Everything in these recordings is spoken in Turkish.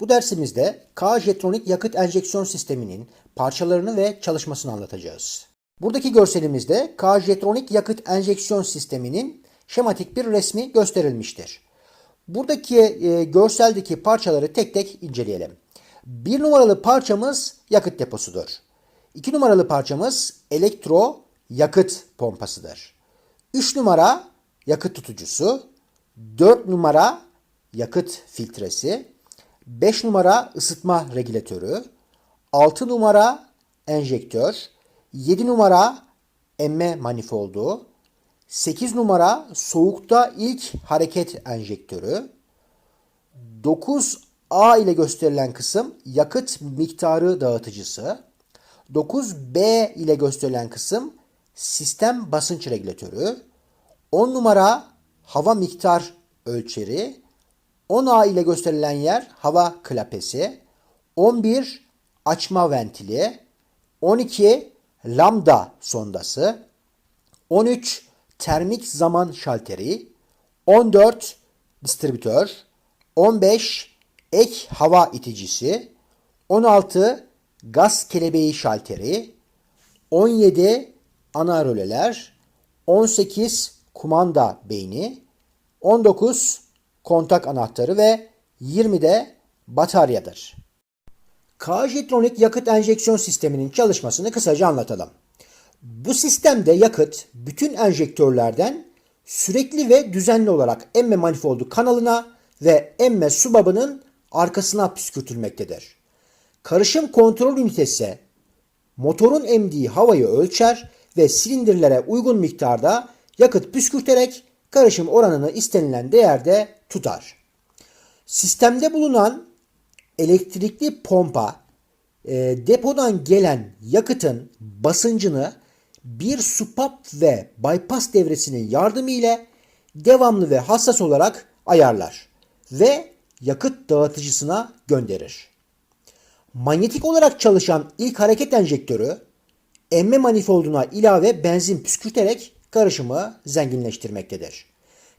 Bu dersimizde K jetronik yakıt enjeksiyon sisteminin parçalarını ve çalışmasını anlatacağız. Buradaki görselimizde K jetronik yakıt enjeksiyon sisteminin şematik bir resmi gösterilmiştir. Buradaki e, görseldeki parçaları tek tek inceleyelim. Bir numaralı parçamız yakıt deposudur. İki numaralı parçamız elektro yakıt pompasıdır. Üç numara yakıt tutucusu. Dört numara yakıt filtresi. 5 numara ısıtma regülatörü, 6 numara enjektör, 7 numara emme manifoldu, 8 numara soğukta ilk hareket enjektörü, 9A ile gösterilen kısım yakıt miktarı dağıtıcısı, 9B ile gösterilen kısım sistem basınç regülatörü, 10 numara hava miktar ölçeri, 10A ile gösterilen yer hava klapesi, 11 açma ventili, 12 lambda sondası, 13 termik zaman şalteri, 14 distribütör, 15 ek hava iticisi, 16 gaz kelebeği şalteri, 17 ana röleler, 18 kumanda beyni, 19 kontak anahtarı ve 20'de bataryadır. K jetronik yakıt enjeksiyon sisteminin çalışmasını kısaca anlatalım. Bu sistemde yakıt bütün enjektörlerden sürekli ve düzenli olarak emme manifoldu kanalına ve emme subabının arkasına püskürtülmektedir. Karışım kontrol ünitesi motorun emdiği havayı ölçer ve silindirlere uygun miktarda yakıt püskürterek karışım oranını istenilen değerde tutar. Sistemde bulunan elektrikli pompa e, depodan gelen yakıtın basıncını bir supap ve bypass devresinin yardımı ile devamlı ve hassas olarak ayarlar ve yakıt dağıtıcısına gönderir. Manyetik olarak çalışan ilk hareket enjektörü emme manifolduna ilave benzin püskürterek karışımı zenginleştirmektedir.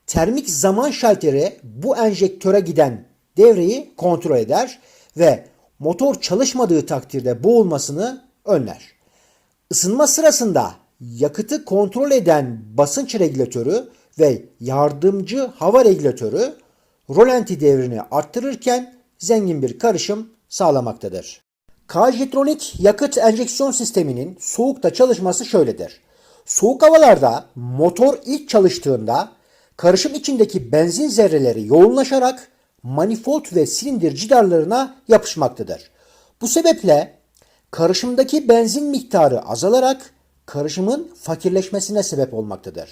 Termik zaman şalteri bu enjektöre giden devreyi kontrol eder ve motor çalışmadığı takdirde boğulmasını önler. Isınma sırasında yakıtı kontrol eden basınç regülatörü ve yardımcı hava regülatörü rolanti devrini arttırırken zengin bir karışım sağlamaktadır. K-jetronik yakıt enjeksiyon sisteminin soğukta çalışması şöyledir. Soğuk havalarda motor ilk çalıştığında karışım içindeki benzin zerreleri yoğunlaşarak manifold ve silindir cidarlarına yapışmaktadır. Bu sebeple karışımdaki benzin miktarı azalarak karışımın fakirleşmesine sebep olmaktadır.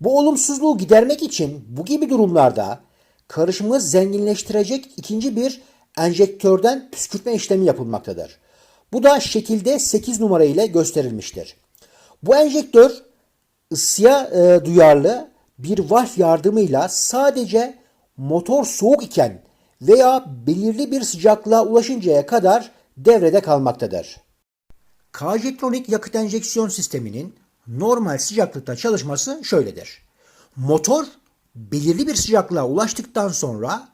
Bu olumsuzluğu gidermek için bu gibi durumlarda karışımı zenginleştirecek ikinci bir enjektörden püskürtme işlemi yapılmaktadır. Bu da şekilde 8 numara ile gösterilmiştir. Bu enjektör ısıya e, duyarlı bir valf yardımıyla sadece motor soğuk iken veya belirli bir sıcaklığa ulaşıncaya kadar devrede kalmaktadır. K-jetronik yakıt enjeksiyon sisteminin normal sıcaklıkta çalışması şöyledir. Motor belirli bir sıcaklığa ulaştıktan sonra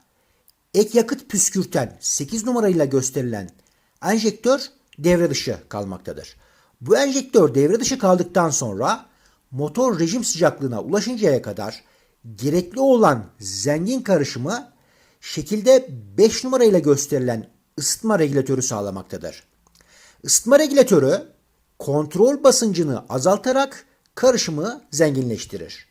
ek yakıt püskürten 8 numarayla gösterilen enjektör devre dışı kalmaktadır. Bu enjektör devre dışı kaldıktan sonra motor rejim sıcaklığına ulaşıncaya kadar gerekli olan zengin karışımı şekilde 5 numarayla gösterilen ısıtma regülatörü sağlamaktadır. Isıtma regülatörü kontrol basıncını azaltarak karışımı zenginleştirir.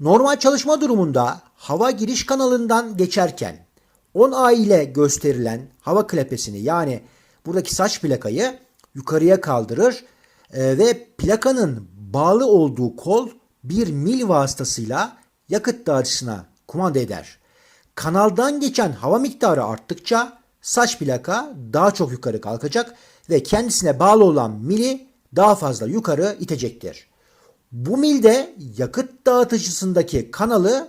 Normal çalışma durumunda hava giriş kanalından geçerken 10A ile gösterilen hava klepesini yani buradaki saç plakayı yukarıya kaldırır e, ve plakanın bağlı olduğu kol bir mil vasıtasıyla yakıt dağıtısına kumanda eder. Kanaldan geçen hava miktarı arttıkça saç plaka daha çok yukarı kalkacak ve kendisine bağlı olan mili daha fazla yukarı itecektir. Bu milde yakıt dağıtıcısındaki kanalı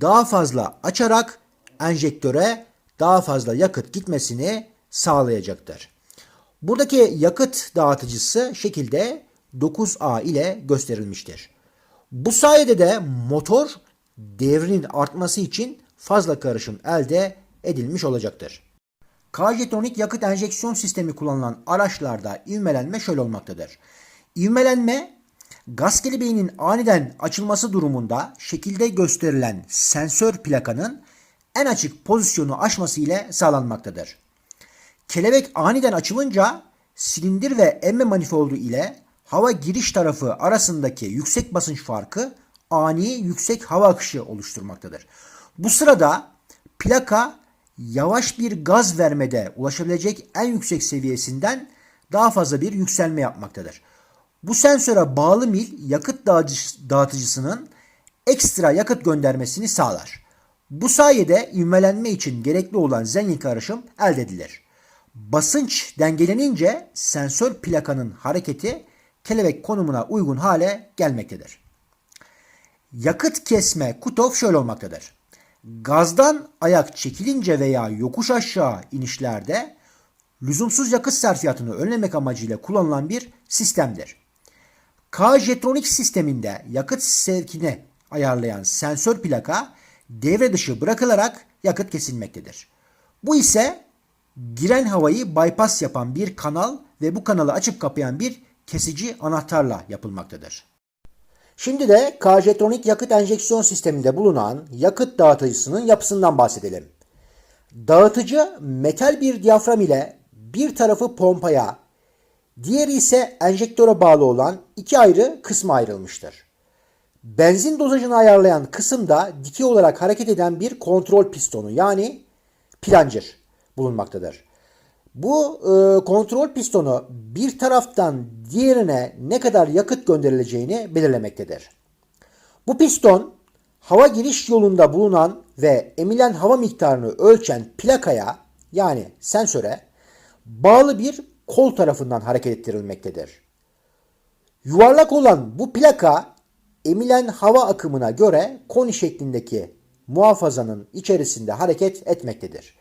daha fazla açarak enjektöre daha fazla yakıt gitmesini sağlayacaktır. Buradaki yakıt dağıtıcısı şekilde 9A ile gösterilmiştir. Bu sayede de motor devrinin artması için fazla karışım elde edilmiş olacaktır. K-jetronik yakıt enjeksiyon sistemi kullanılan araçlarda ivmelenme şöyle olmaktadır. İvmelenme gaz kelebeğinin aniden açılması durumunda şekilde gösterilen sensör plakanın en açık pozisyonu aşması ile sağlanmaktadır. Kelebek aniden açılınca silindir ve emme manifoldu ile hava giriş tarafı arasındaki yüksek basınç farkı ani yüksek hava akışı oluşturmaktadır. Bu sırada plaka yavaş bir gaz vermede ulaşabilecek en yüksek seviyesinden daha fazla bir yükselme yapmaktadır. Bu sensöre bağlı mil yakıt dağıtıcı- dağıtıcısının ekstra yakıt göndermesini sağlar. Bu sayede ivmelenme için gerekli olan zengin karışım elde edilir. Basınç dengelenince sensör plakanın hareketi kelebek konumuna uygun hale gelmektedir. Yakıt kesme kutof şöyle olmaktadır. Gazdan ayak çekilince veya yokuş aşağı inişlerde lüzumsuz yakıt sarfiyatını önlemek amacıyla kullanılan bir sistemdir. K-jetronik sisteminde yakıt sevkini ayarlayan sensör plaka devre dışı bırakılarak yakıt kesilmektedir. Bu ise giren havayı bypass yapan bir kanal ve bu kanalı açıp kapayan bir kesici anahtarla yapılmaktadır. Şimdi de K-jetronik yakıt enjeksiyon sisteminde bulunan yakıt dağıtıcısının yapısından bahsedelim. Dağıtıcı metal bir diyafram ile bir tarafı pompaya, diğeri ise enjektöre bağlı olan iki ayrı kısma ayrılmıştır. Benzin dozajını ayarlayan kısımda dikey olarak hareket eden bir kontrol pistonu yani plancır bulunmaktadır. Bu e, kontrol pistonu bir taraftan diğerine ne kadar yakıt gönderileceğini belirlemektedir. Bu piston hava giriş yolunda bulunan ve emilen hava miktarını ölçen plakaya yani sensöre bağlı bir kol tarafından hareket ettirilmektedir. Yuvarlak olan bu plaka emilen hava akımına göre koni şeklindeki muhafazanın içerisinde hareket etmektedir.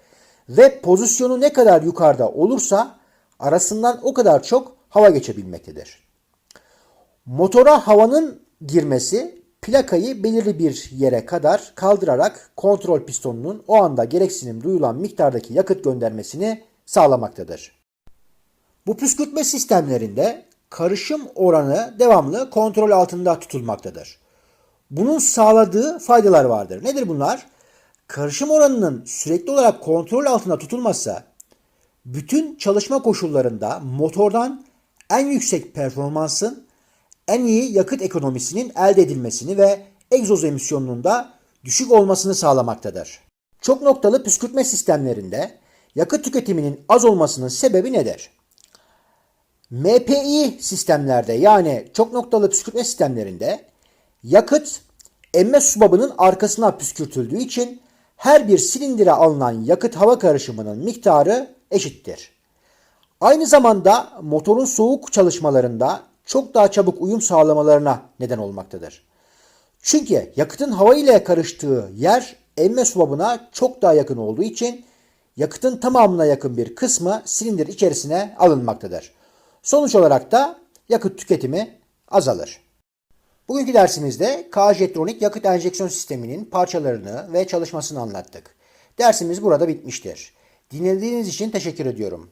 Ve pozisyonu ne kadar yukarıda olursa arasından o kadar çok hava geçebilmektedir. Motora havanın girmesi plakayı belirli bir yere kadar kaldırarak kontrol pistonunun o anda gereksinim duyulan miktardaki yakıt göndermesini sağlamaktadır. Bu püskürtme sistemlerinde karışım oranı devamlı kontrol altında tutulmaktadır. Bunun sağladığı faydalar vardır. Nedir bunlar? Karışım oranının sürekli olarak kontrol altında tutulması bütün çalışma koşullarında motordan en yüksek performansın en iyi yakıt ekonomisinin elde edilmesini ve egzoz emisyonunun da düşük olmasını sağlamaktadır. Çok noktalı püskürtme sistemlerinde yakıt tüketiminin az olmasının sebebi nedir? MPI sistemlerde yani çok noktalı püskürtme sistemlerinde yakıt emme subabının arkasına püskürtüldüğü için her bir silindire alınan yakıt hava karışımının miktarı eşittir. Aynı zamanda motorun soğuk çalışmalarında çok daha çabuk uyum sağlamalarına neden olmaktadır. Çünkü yakıtın hava ile karıştığı yer emme subabına çok daha yakın olduğu için yakıtın tamamına yakın bir kısmı silindir içerisine alınmaktadır. Sonuç olarak da yakıt tüketimi azalır. Bugünkü dersimizde K-jetronik yakıt enjeksiyon sisteminin parçalarını ve çalışmasını anlattık. Dersimiz burada bitmiştir. Dinlediğiniz için teşekkür ediyorum.